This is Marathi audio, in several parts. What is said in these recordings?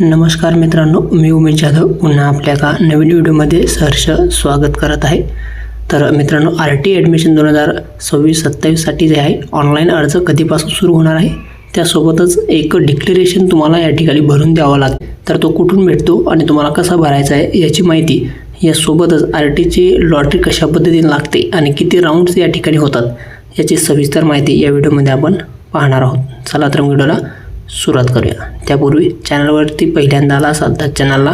नमस्कार मित्रांनो मी उमेश जाधव. पुन्हा आपल्या एका नवीन व्हिडिओमध्ये सहर्ष स्वागत करत आहे. तर मित्रांनो आर टी ॲडमिशन दोन हजार सव्वीस सत्तावीससाठी जे आहे ऑनलाईन अर्ज कधीपासून सुरू होणार आहे? त्यासोबतच एक डिक्लेरेशन तुम्हाला या ठिकाणी भरून द्यावं लागेल. तर तो कुठून भेटतो आणि तुम्हाला कसा भरायचा आहे याची माहिती यासोबतच आर टीची लॉटरी कशा पद्धतीने लागते आणि किती राऊंड्स या ठिकाणी होतात याची सविस्तर माहिती या व्हिडिओमध्ये आपण पाहणार आहोत. चला तर व्हिडिओला सुरुवात करूया. त्यापूर्वी चॅनलवरती पहिल्यांदा आला असाल तर चॅनलला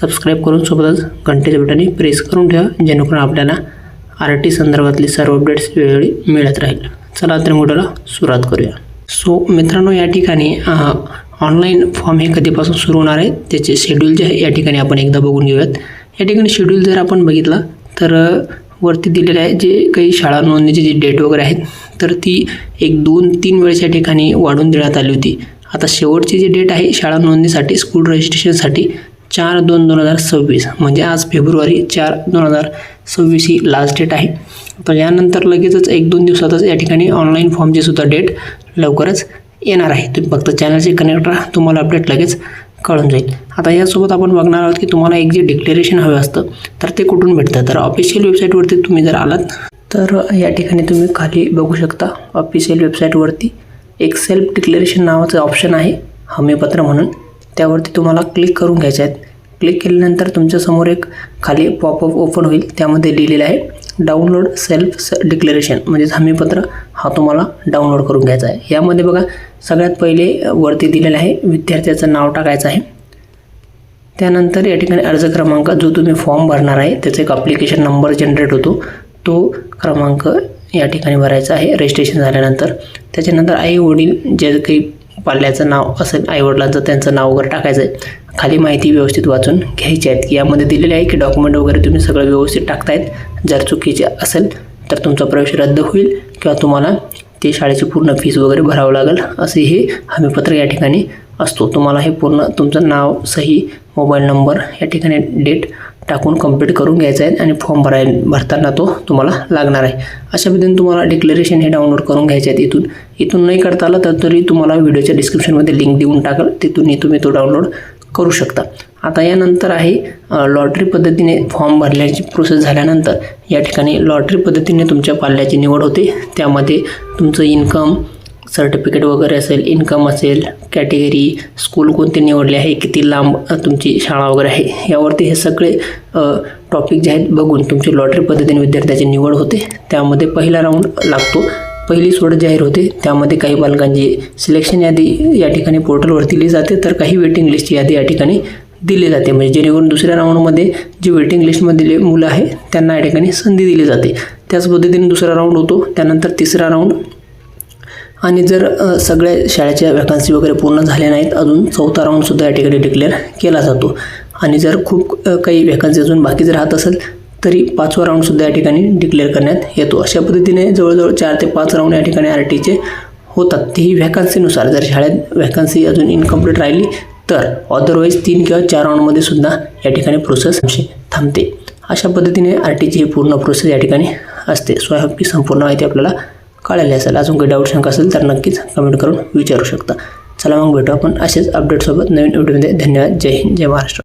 सबस्क्राईब करून सोबतच घंटेच्या बटनी प्रेस करून ठेवा जेणेकरून आपल्याला आर टी संदर्भातली सर्व अपडेट्स वेळोवेळी मिळत राहील. चला तर व्हिडिओला सुरुवात करूया. सो मित्रांनो या ठिकाणी ऑनलाईन फॉर्म हे कधीपासून सुरू होणार आहे? त्याचे शेड्यूल जे आहे या ठिकाणी आपण एकदा बघून घेऊयात. या ठिकाणी शेड्यूल जर आपण बघितलं तर वरती दिलेले आहे जे काही शाळा नोंदणीची जी डेट वगैरे आहेत तर ती एक दोन तीन वेळेस या ठिकाणी वाढवून देण्यात आली होती. आता शेवटची जी डेट आहे शाळा नोंदणीसाठी स्कूल रजिस्ट्रेशनसाठी चार दोन दोन हजार सव्वीस म्हणजे आज फेब्रुवारी चार दोन हजार सव्वीस ही लास्ट डेट आहे. तर यानंतर लगेचच एक दोन दिवसातच या ठिकाणी ऑनलाईन फॉर्मची सुद्धा डेट लवकरच येणार आहे. तुम्ही फक्त चॅनलचे कनेक्ट राहा तुम्हाला अपडेट लगेच कळून जाईल. आता यासोबत आपण बघणार आहोत की तुम्हाला एक जे डिक्लेरेशन हवं असतं तर ते कुठून भेटतं? तर ऑफिशियल वेबसाईटवरती तुम्ही जर आलात तर या ठिकाणी तुम्ही खाली बघू शकता ऑफिशियल वेबसाईटवरती एक सेल्फ डिक्लेरेशन नावाचं ऑप्शन आहे हमीपत्र म्हणून. त्यावरती तुम्हाला क्लिक करून घ्यायचे आहेत. क्लिक केल्यानंतर तुमच्यासमोर एक खाली पॉपअप ओपन होईल. त्यामध्ये लिहिलेलं आहे डाउनलोड सेल्फ डिक्लेरेशन म्हणजेच हमीपत्र हा तुम्हाला डाउनलोड करून घ्यायचा आहे. यामध्ये बघा सगळ्यात पहिले वरती दिलेलं आहे विद्यार्थ्याचं नाव टाकायचं आहे. त्यानंतर या ठिकाणी अर्ज क्रमांक जो तुम्ही फॉर्म भरणार आहे त्याचा एक अप्लिकेशन नंबर जनरेट होतो. तो क्रमांक या ठिकाणी भरायचा आहे रजिस्ट्रेशन झाल्यानंतर. त्याच्यानंतर आई वडील जे काही पाल्याचं नाव असेल आईवडिलांचं त्यांचं नाव वगैरे टाकायचं आहे खाली माहिती व्यवस्थित वाचून घ्यायची आहेत. की यामध्ये दिलेले आहे की डॉक्युमेंट वगैरे तुम्ही सगळं व्यवस्थित टाकतायत. जर चुकीचे असेल तर तुमचा प्रवेश रद्द होईल किंवा तुम्हाला ते शाळेची पूर्ण फीस वगैरे भरावं लागेल. असे हे हमीपत्र या ठिकाणी असतो. तुम्हाला हे पूर्ण तुमचं नाव सही मोबाईल नंबर या ठिकाणी डेट टाकून कंप्लीट करून घ्यायचं आहे आणि फॉर्म भराय भरताना तो तुम्हाला लागणार आहे. अशा पद्धतीने तुम्हाला डिक्लेरेशन हे डाउनलोड करून घ्यायचे आहेत इथून. इथून नाही करता आलं तर तरी तुम्हाला व्हिडिओच्या डिस्क्रिप्शनमध्ये लिंक देऊन टाकल. तिथूनही तुम्ही तो डाउनलोड करू शकता. आता यानंतर आहे लॉटरी पद्धतीने फॉर्म भरल्याची प्रोसेस झाल्यानंतर या ठिकाणी लॉटरी पद्धतीने तुमच्या पाल्याची निवड होते. त्यामध्ये तुमचं इन्कम सर्टिफिकेट वगैरे असेल इन्कम असेल कॅटेगरी स्कूल कोणते निवडले आहे किती लांब तुमची शाळा वगैरे आहे यावरती हे सगळे टॉपिक जे आहेत बघून तुमची लॉटरी पद्धतीने विद्यार्थ्याची निवड होते. त्यामध्ये पहिला राऊंड लागतो. पहिली सोड जाहीर होते. त्यामध्ये काही बालकांची सिलेक्शन यादी या ठिकाणी पोर्टलवर दिली जाते. तर काही वेटिंग लिस्टची यादी या ठिकाणी दिली जाते. म्हणजे जेणेकरून दुसऱ्या राऊंडमध्ये जी वेटिंग लिस्टमधले मुलं आहे त्यांना या ठिकाणी संधी दिली जाते. त्याच पद्धतीने दुसरा राऊंड होतो. त्यानंतर तिसरा राऊंड आणि जर सगळ्या शाळेच्या वॅकन्सी वगैरे पूर्ण झाल्या नाहीत अजून चौथा राऊंडसुद्धा या ठिकाणी डिक्लेअर केला जातो. आणि जर खूप काही वॅकन्सी अजून बाकी जर राहत असेल तरी पाचवा राऊंडसुद्धा या ठिकाणी डिक्लेअर करण्यात येतो. अशा पद्धतीने जवळजवळ चार ते पाच राऊंड या ठिकाणी आर टीचे होतात. तेही व्हॅकन्सीनुसार जर शाळेत व्हॅकन्सी अजून इनकम्प्लीट राहिली तर अदरवाईज तीन किंवा चार राऊंडमध्ये सुद्धा या ठिकाणी प्रोसेस थांबते. अशा पद्धतीने आर टीची ही पूर्ण प्रोसेस या ठिकाणी असते. सो आय होप की संपूर्ण माहिती आपल्याला कळाली असेल अजून काही डाऊट शंका असेल तर नक्कीच कमेंट करून विचारू शकता. चला मग भेटू आपण असेच अपडेटसोबत नवीन व्हिडिओमध्ये धन्यवाद. जय हिंद. जय महाराष्ट्र.